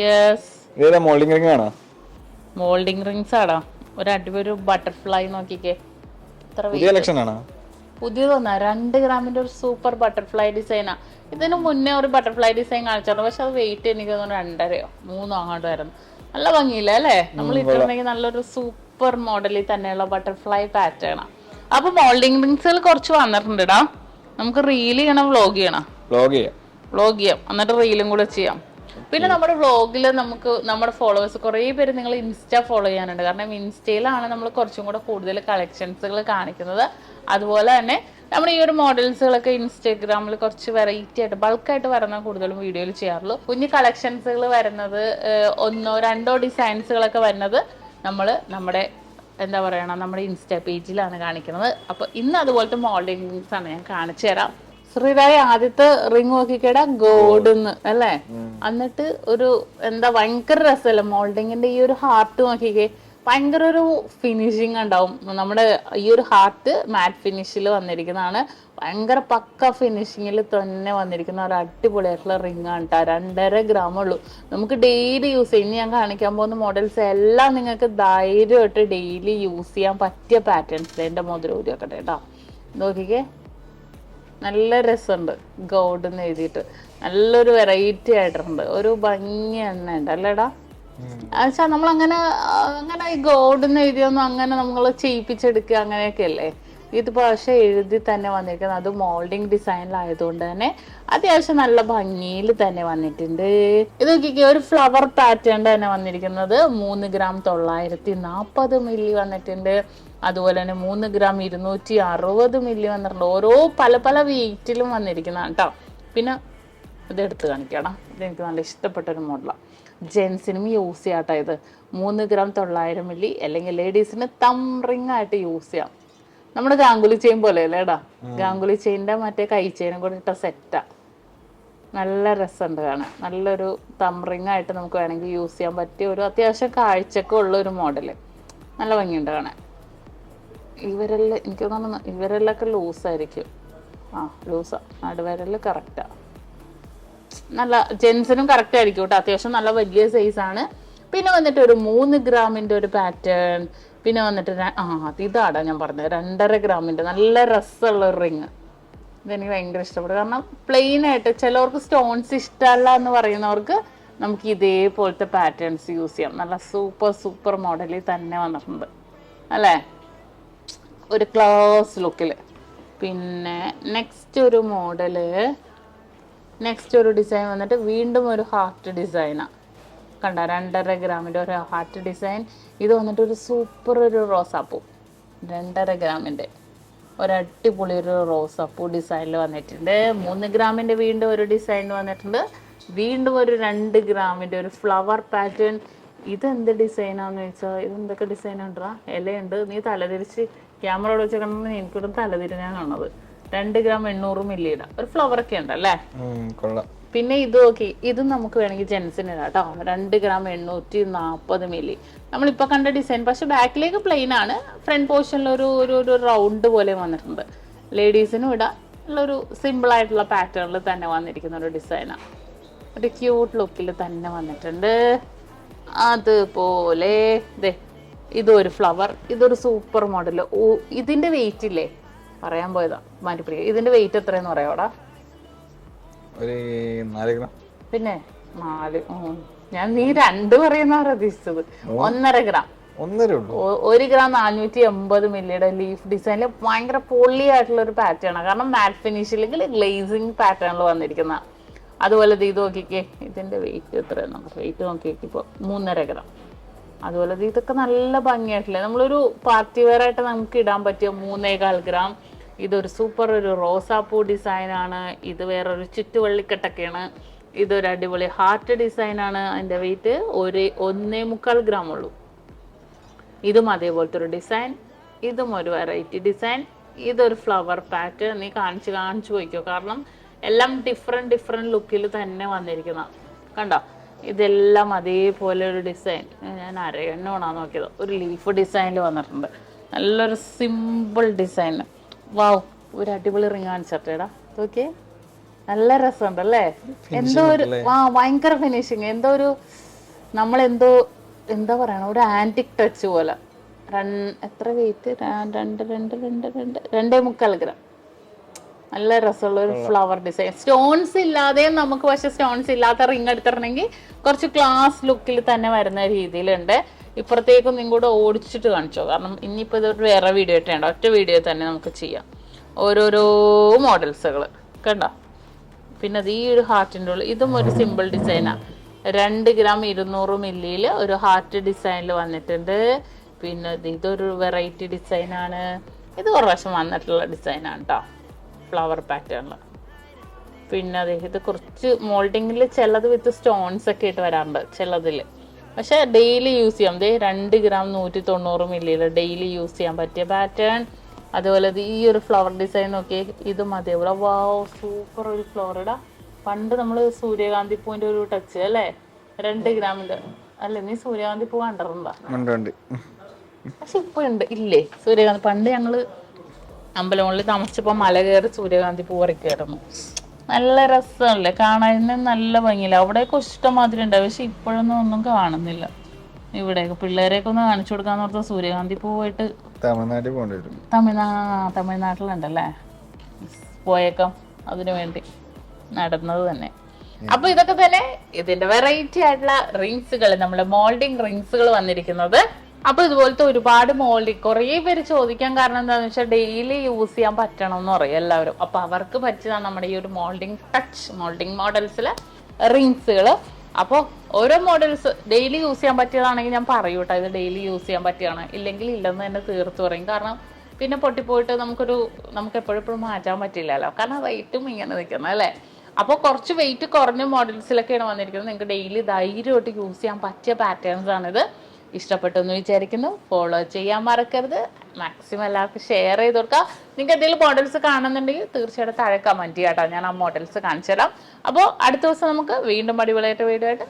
Yes ഇതേതാ moulding ring ആണോ? Moulding rings ആടാ. ഒരു അടിപൊളി ബട്ടർഫ്ലൈ നോക്കിക്കേ. ഇത്ര പുതിയ കളക്ഷൻ ആണോ? പുതിയതൊന്നാ. രണ്ട് ഗ്രാമിന്റെ ഒരു സൂപ്പർ ബട്ടർഫ്ലൈ ഡിസൈനാ ഇതിന് മുന്നേ ഒരു ബട്ടർഫ്ലൈ ഡിസൈൻ കാണിച്ചാണ് പക്ഷെ അത് വെയിറ്റ് എനിക്ക് തോന്നുന്നു രണ്ടരയോ മൂന്നോ അങ്ങോട്ട് വരുന്നു നല്ല ഭംഗിയില്ല അല്ലേ? നമ്മൾ ഇട്ടിട്ടുണ്ടെങ്കിൽ നല്ലൊരു സൂപ്പർ മോഡലിൽ തന്നെയുള്ള ബട്ടർഫ്ലൈ പാറ്റേൺ അപ്പൊ മോൾഡിംഗ് റിങ്സുകൾ കുറച്ച് വന്നിട്ടുണ്ടെടാ. നമുക്ക് റീൽ ചെയ്യണം വ്ലോഗ് ചെയ്യണം. വ്ലോഗ് ചെയ്യാം. വ്ലോഗ് ചെയ്യാം. എന്നിട്ട് റീലും കൂടെ ചെയ്യാം. പിന്നെ നമ്മുടെ വ്ളോഗിൽ നമുക്ക് നമ്മുടെ ഫോളോവേഴ്സ് കുറേ പേര് നിങ്ങൾ ഇൻസ്റ്റ ഫോളോ ചെയ്യാനുണ്ട്. കാരണം ഇൻസ്റ്റയിലാണ് നമ്മൾ കുറച്ചും കൂടെ കൂടുതൽ കളക്ഷൻസുകൾ കാണിക്കുന്നത്. അതുപോലെ തന്നെ നമ്മുടെ ഈ ഒരു മോഡൽസുകളൊക്കെ ഇൻസ്റ്റാഗ്രാമിൽ കുറച്ച് വെറൈറ്റി ആയിട്ട് ബൾക്കായിട്ട് വരുന്ന കൂടുതലും വീഡിയോയിൽ ചെയ്യാറുള്ളൂ. കുഞ്ഞു കളക്ഷൻസുകൾ വരുന്നത് ഒന്നോ രണ്ടോ ഡിസൈൻസുകളൊക്കെ വരുന്നത് നമ്മൾ നമ്മുടെ എന്താ പറയണ നമ്മുടെ ഇൻസ്റ്റാ പേജിലാണ് കാണിക്കുന്നത്. അപ്പോൾ ഇന്ന് അതുപോലത്തെ മോഡലിംഗ് ആണ് ഞാൻ കാണിച്ചു തരാം ശ്രീരായ ആദ്യത്തെ റിങ് നോക്കിക്കേടാ ഗോഡെന്ന് അല്ലേ? എന്നിട്ട് ഒരു എന്താ ഭയങ്കര രസമല്ലേ മോൾഡിങ്ങിന്റെ ഈ ഒരു ഹാർട്ട് നോക്കിക്കേ. ഭയങ്കര ഒരു ഫിനിഷിങ് ഉണ്ടാവും. നമ്മുടെ ഈ ഒരു ഹാർട്ട് മാറ്റ് ഫിനിഷിൽ വന്നിരിക്കുന്നതാണ്. ഭയങ്കര പക്ക ഫിനിഷിങ്ങിൽ തന്നെ വന്നിരിക്കുന്ന ഒരു അടിപൊളിയായിട്ടുള്ള റിംഗ് ആണ് കേട്ടോ. രണ്ടര ഗ്രാം ഉള്ളൂ. നമുക്ക് ഡെയിലി യൂസ് ചെയ്യും. ഇനി ഞാൻ കാണിക്കാൻ പോകുന്ന മോഡൽസ് എല്ലാം നിങ്ങൾക്ക് ധൈര്യമായിട്ട് ഡെയിലി യൂസ് ചെയ്യാൻ പറ്റിയ പാറ്റേൺസ് എന്റെ മോതിരം വെക്കട്ടെ കേട്ടോ. നോക്കിക്കേ. നല്ല രസമുണ്ട്. ഗോഡ് എന്ന് എഴുതിയിട്ട്. നല്ലൊരു വെറൈറ്റി ആയിട്ടുണ്ട്. ഒരു ഭംഗി എണ്ണ ഉണ്ട്. അല്ലേടാ? വെച്ചാ നമ്മൾ അങ്ങനെ അങ്ങനെ ഈ ഗോഡ് എന്ന് എഴുതിയൊന്നും അങ്ങനെ നമ്മൾ ചെയ്യിപ്പിച്ചെടുക്കുക അങ്ങനെയൊക്കെ അല്ലേ? ഇത് പക്ഷെ എഴുതി തന്നെ വന്നിരിക്കുന്നത്. അത് മോൾഡിങ് ഡിസൈനിലായതുകൊണ്ട് തന്നെ അത്യാവശ്യം നല്ല ഭംഗിയിൽ തന്നെ വന്നിട്ടുണ്ട്. ഇത് നോക്കിക്കേ ഒരു ഫ്ലവർ പാറ്റേൺ തന്നെ വന്നിരിക്കുന്നത്. മൂന്ന് ഗ്രാം തൊള്ളായിരത്തി നാൽപ്പത് മില്ലി വന്നിട്ടുണ്ട്. അതുപോലെ തന്നെ മൂന്ന് ഗ്രാം ഇരുന്നൂറ്റി അറുപത് മില്ലി വന്നിട്ടുണ്ട്. ഓരോ പല പല വെയിറ്റിലും വന്നിരിക്കുന്നതാണ് കേട്ടോ പിന്നെ ഇത് എടുത്ത് കാണിക്കണം ഇതെനിക്ക് നല്ല ഇഷ്ടപ്പെട്ട ഒരു മോഡലാണ് ജെൻസിനും യൂസ് ചെയ്യാട്ടോ ഇത്. മൂന്ന് ഗ്രാം തൊള്ളായിരം മില്ലി അല്ലെങ്കിൽ ലേഡീസിന് തം റിംഗ് ആയിട്ട് യൂസ് ചെയ്യാം. നമ്മുടെ ഗാംഗുലി ചെയിൻ പോലെ അല്ലേടാ ഗാംഗുലി ചെയിന്റെ മറ്റേ കൈ ചെയിനും കൂടെ ഇട്ട സെറ്റാ നല്ല രസമുണ്ട് കാണാൻ. നല്ലൊരു തം റിംഗ് ആയിട്ട് നമുക്ക് വേണമെങ്കിൽ യൂസ് ചെയ്യാൻ പറ്റിയ ഒരു അത്യാവശ്യം കാഴ്ചക്കുള്ള ഒരു മോഡൽ നല്ല ഭംഗിയുണ്ട് കാണാൻ. ഇവരെല്ലാം എനിക്ക് തോന്നുന്നു ഇവരെല്ലൊക്കെ ലൂസായിരിക്കും. ആ ലൂസാ. നടുവരൽ കറക്റ്റാ നല്ല ജെൻസിനും കറക്റ്റ് ആയിരിക്കും കേട്ടോ. അത്യാവശ്യം നല്ല വലിയ സൈസ് ആണ്. പിന്നെ വന്നിട്ട് ഒരു മൂന്ന് ഗ്രാമിന്റെ ഒരു പാറ്റേൺ പിന്നെ വന്നിട്ട് ആ അത് ഇതാടാ ഞാൻ പറഞ്ഞത്. രണ്ടര ഗ്രാമിന്റെ നല്ല രസമുള്ള ഒരു റിങ് ഇതെനിക്ക് ഭയങ്കര ഇഷ്ടപ്പെട്ടു. കാരണം പ്ലെയിൻ ആയിട്ട് ചിലവർക്ക് സ്റ്റോൺസ് ഇഷ്ടമല്ല എന്ന് പറയുന്നവർക്ക് നമുക്ക് ഇതേപോലത്തെ പാറ്റേൺസ് യൂസ് ചെയ്യാം. നല്ല സൂപ്പർ സൂപ്പർ മോഡലിൽ തന്നെ വന്നിട്ടുണ്ട്. അല്ലേ? ഒരു ക്ലോസ് ലുക്കിൽ പിന്നെ നെക്സ്റ്റ് ഒരു മോഡൽ. നെക്സ്റ്റ് ഒരു ഡിസൈൻ വന്നിട്ട് വീണ്ടും ഒരു ഹാർട്ട് ഡിസൈനാണ് കണ്ട? രണ്ടര ഗ്രാമിന്റെ ഒരു ഹാർട്ട് ഡിസൈൻ ഇത് വന്നിട്ട് ഒരു സൂപ്പർ ഒരു റോസാപ്പൂ രണ്ടര ഗ്രാമിന്റെ ഒരു ഒരു റോസാപ്പൂ ഡിസൈനിൽ വന്നിട്ടുണ്ട്. മൂന്ന് ഗ്രാമിന്റെ വീണ്ടും ഒരു ഡിസൈൻ വന്നിട്ടുണ്ട്. വീണ്ടും ഒരു രണ്ട് ഗ്രാമിന്റെ ഒരു ഫ്ലവർ പാറ്റേൺ ഇതെന്ത് ഡിസൈനാന്ന് ചോദിച്ചാൽ ഇതെന്തൊക്കെ ഡിസൈൻ ഉണ്ടാ ഇലയുണ്ട്. നീ തലതിരിച്ച് ക്യാമറ വെച്ച് കണ്ടെന്ന് എനിക്കിവിടെ തലതിരിഞ്ഞാ കാണുന്നത്. രണ്ട് ഗ്രാം എണ്ണൂറ് മില്ലിയുടെ ഒരു ഫ്ലവർ ഒക്കെ ഉണ്ടല്ലേ പിന്നെ ഇത് നോക്കി ഇത് നമുക്ക് വേണമെങ്കിൽ ജെൻസിന് ഇടാം കേട്ടോ. രണ്ട് ഗ്രാം എണ്ണൂറ്റി നാൽപ്പത് മില്ലി നമ്മളിപ്പോ കണ്ട ഡിസൈൻ പക്ഷെ ബാക്കിലേക്ക് പ്ലെയിൻ ആണ്. ഫ്രണ്ട് പോർഷനിൽ ഒരു ഒരു ഒരു റൗണ്ട് പോലെ വന്നിട്ടുണ്ട്. ലേഡീസിനും ഇടാം. ഉള്ളൊരു സിമ്പിൾ ആയിട്ടുള്ള പാറ്റേണിൽ തന്നെ വന്നിരിക്കുന്ന ഒരു ഡിസൈനാണ് ഒരു ക്യൂട്ട് ലുക്കിൽ തന്നെ വന്നിട്ടുണ്ട്. അതുപോലെ ദേ ഇതൊരു ഫ്ലവർ ഇതൊരു സൂപ്പർ മോഡൽ ഓ ഇതിന്റെ വെയിറ്റ് ഇല്ലേ? പറയാൻ പോയതാ മാറ്റിപ്പിടിക്കുക ഇതിന്റെ വെയിറ്റ് എത്രയെന്ന് പറയാവടാ? ഒരു നാല് ഗ്രാം പിന്നെ നാല് ഞാൻ നീ രണ്ട് പറയുന്ന പ്രതീക്ഷിച്ചത്. ഒന്നര ഗ്രാം ഒരു ഗ്രാം നാനൂറ്റി എൺപത് മില്ലിയുടെ ലീഫ് ഡിസൈനിൽ ഭയങ്കര പൊള്ളി ആയിട്ടുള്ള ഒരു പാറ്റേൺ ആണ്. കാരണം മാറ്റ് ഫിനിഷിലേക്ക് ഗ്ലേസിങ് പാറ്റേണിൽ വന്നിരിക്കുന്ന. അതുപോലെ ഇത് നോക്കിക്കേ ഇതിന്റെ വെയിറ്റ് എത്രയാണ് നമുക്ക് വെയിറ്റ് നോക്കി ഇപ്പോൾ മൂന്നര ഗ്രാം അതുപോലെ ഇതൊക്കെ നല്ല ഭംഗിയായിട്ടില്ലേ? നമ്മളൊരു പാർട്ടി വെയർ ആയിട്ട് നമുക്ക് ഇടാൻ പറ്റിയ മൂന്നേകാൽ ഗ്രാം ഇതൊരു സൂപ്പർ ഒരു റോസാപ്പൂ ഡിസൈൻ ആണ്. ഇത് വേറൊരു ചുറ്റുവള്ളിക്കെട്ടൊക്കെയാണ്. ഇതൊരു അടിപൊളി ഹാർട്ട് ഡിസൈനാണ് ആണ്. അതിന്റെ വെയിറ്റ് ഒരു ഒന്നേ മുക്കാൽ ഗ്രാം ഉള്ളൂ. ഇതും അതേപോലത്തെ ഒരു ഡിസൈൻ ഇതും ഒരു വെറൈറ്റി ഡിസൈൻ ഇതൊരു ഫ്ലവർ പാറ്റ് നീ കാണിച്ച് കാണിച്ചു പോയിക്കോ. കാരണം എല്ലാം ഡിഫറെന്റ് ഡിഫറെന്റ് ലുക്കിൽ തന്നെ വന്നിരിക്കുന്ന. കണ്ടോ? ഇതെല്ലാം അതേപോലെ ഒരു ഡിസൈൻ ഞാൻ അരയണ്ണോണാ നോക്കിയത്. ഒരു ലീഫ് ഡിസൈനിൽ വന്നിട്ടുണ്ട്. നല്ലൊരു സിമ്പിൾ ഡിസൈൻ വാവ് ഒരു അടിപൊളി റിങ് കാണിച്ചേട്ടാ ഓക്കെ നല്ല രസമുണ്ട് അല്ലേ എന്തോ ഒരു ആ ഭയങ്കര ഫിനിഷിങ് എന്തോ ഒരു നമ്മൾ എന്തോ എന്താ പറയണ? ഒരു ആന്റിക് ടച്ച് പോലെ. രണ്ട് എത്ര വെയിറ്റ് രണ്ട് രണ്ട് രണ്ട് രണ്ട് രണ്ടേ മുക്കാൽ ഗ്രാം നല്ല രസമുള്ള ഒരു ഫ്ലവർ ഡിസൈൻ സ്റ്റോൺസ് ഇല്ലാതെ നമുക്ക് പക്ഷെ സ്റ്റോൺസ് ഇല്ലാത്ത റിങ് എടുത്തിട്ടുണ്ടെങ്കിൽ കുറച്ച് ക്ലാസ് ലുക്കിൽ തന്നെ വരുന്ന രീതിയിലുണ്ട്. ഇപ്പുറത്തേക്കും നിങ്ങൾ കൂടെ ഓടിച്ചിട്ട് കാണിച്ചോ. കാരണം ഇനിയിപ്പോൾ ഇതൊരു വേറെ വീഡിയോ ഇട്ടേണ്ട. ഒറ്റ വീഡിയോ തന്നെ നമുക്ക് ചെയ്യാം. ഓരോരോ മോഡൽസുകൾ കണ്ടോ? പിന്നെ അത് ഈ ഒരു ഹാർട്ടിന്റെ ഉള്ളിൽ ഇതും ഒരു സിമ്പിൾ ഡിസൈനാണ് രണ്ട് ഗ്രാം ഇരുന്നൂറ് മില്ലിയിൽ ഒരു ഹാർട്ട് ഡിസൈനിൽ വന്നിട്ടുണ്ട്. പിന്നെ ഇത് ഇതൊരു വെറൈറ്റി ഡിസൈനാണ് ഇത് കുറേ പ്രാവശ്യം വന്നിട്ടുള്ള ഡിസൈനാണ് കേട്ടോ ഫ്ലവർ പാറ്റേണിൽ പിന്നെ അതെ ഇത് കുറച്ച് മോൾഡിങ്ങിൽ ചിലത് വിത്ത് സ്റ്റോൺസ് ഒക്കെ ഇട്ട് വരാറുണ്ട് ചിലതിൽ പക്ഷേ ഡെയിലി യൂസ് ചെയ്യാം. ദേ രണ്ട് ഗ്രാം നൂറ്റി തൊണ്ണൂറ് മില്ലിയിൽ ഡെയിലി യൂസ് ചെയ്യാൻ പറ്റിയ പാറ്റേൺ അതുപോലെ ഈ ഒരു ഫ്ലവർ ഡിസൈൻ നോക്കിയേ ഇതും അതേപോലെ വാവ് സൂപ്പർ ഒരു ഫ്ലവർ ഇടാ. പണ്ട് നമ്മൾ സൂര്യകാന്തി പൂവിന്റെ ഒരു ടച്ച് അല്ലേ? രണ്ട് ഗ്രാമിന്റെ അല്ലേ നീ സൂര്യകാന്തി പൂ കണ്ടിട്ടുണ്ടോ? പക്ഷെ ഇപ്പൊ ഉണ്ട് ഇല്ലേ സൂര്യകാന്തി. പണ്ട് ഞങ്ങൾ അമ്പലമുള്ളിൽ താമസിച്ചപ്പോൾ മല കയറി സൂര്യകാന്തി പൂവറി പറിക്കായിരുന്നു നല്ല രസമല്ലേ? കാണാൻ നല്ല ഭംഗിയില്ല? അവിടെയൊക്കെ ഇഷ്ടമാതിരി ഉണ്ടാവും പക്ഷെ ഇപ്പോഴൊന്നും ഒന്നും കാണുന്നില്ല. ഇവിടെയൊക്കെ പിള്ളേരെയൊക്കെ ഒന്ന് കാണിച്ചു കൊടുക്കാന്ന് പറഞ്ഞ സൂര്യകാന്തി പൂവായിട്ട് തമിഴ്നാട്ടിൽ പോകേണ്ടി വരും. തമിഴ്നാ തമിഴ്നാട്ടിലുണ്ടല്ലേ? പോയേക്കാം അതിനു വേണ്ടി. നടന്നത് തന്നെ. അപ്പൊ ഇതൊക്കെ തന്നെ ഇതിന്റെ വെറൈറ്റി ആയിട്ടുള്ള റിങ്സുകൾ നമ്മുടെ മോൾഡിങ് റിങ്സുകൾ വന്നിരിക്കുന്നത്. അപ്പൊ ഇതുപോലത്തെ ഒരുപാട് മോൾഡി കുറേ പേര് ചോദിക്കാൻ കാരണം എന്താണെന്ന് വെച്ചാൽ ഡെയിലി യൂസ് ചെയ്യാൻ പറ്റണം എന്ന് പറയും എല്ലാവരും. അപ്പൊ അവർക്ക് പറ്റിയതാണ് നമ്മുടെ ഈ ഒരു മോൾഡിങ് ടച്ച് മോൾഡിങ് മോഡൽസിലെ റിങ്സുകൾ അപ്പോൾ ഓരോ മോഡൽസ് ഡെയിലി യൂസ് ചെയ്യാൻ പറ്റിയതാണെങ്കിൽ ഞാൻ പറയൂ കേട്ടോ ഇത് ഡെയിലി യൂസ് ചെയ്യാൻ പറ്റിയതാണ്. ഇല്ലെങ്കിൽ ഇല്ലെന്ന് തന്നെ തീർത്ത് പറയും. കാരണം പിന്നെ പൊട്ടിപ്പോയിട്ട് നമുക്കൊരു നമുക്ക് എപ്പോഴും മാറ്റാൻ പറ്റില്ലല്ലോ. കാരണം വെയിറ്റും ഇങ്ങനെ നിൽക്കുന്നത് അല്ലേ? അപ്പോൾ കുറച്ച് വെയിറ്റ് കുറഞ്ഞ മോഡൽസിലൊക്കെയാണ് വന്നിരിക്കുന്നത്. നിങ്ങൾക്ക് ഡെയിലി ധൈര്യമായിട്ട് യൂസ് ചെയ്യാൻ പറ്റിയ പാറ്റേൺസ് ആണിത്. ഇഷ്ടപ്പെട്ടു എന്ന് വിചാരിക്കുന്നു. ഫോളോ ചെയ്യാൻ മറക്കരുത്. മാക്സിമം എല്ലാവർക്കും ഷെയർ ചെയ്ത് കൊടുക്കുക നിങ്ങൾക്ക് എന്തെങ്കിലും മോഡൽസ് കാണുന്നുണ്ടെങ്കിൽ തീർച്ചയായിട്ടും താഴെ കമന്റ് ചെയ്യാം കേട്ടോ ഞാൻ ആ മോഡൽസ് കാണിച്ചു തരാം അപ്പോൾ അടുത്ത ദിവസം നമുക്ക് വീണ്ടും അടിപൊളിയായിട്ട് വീഡിയോ ആയിട്ട്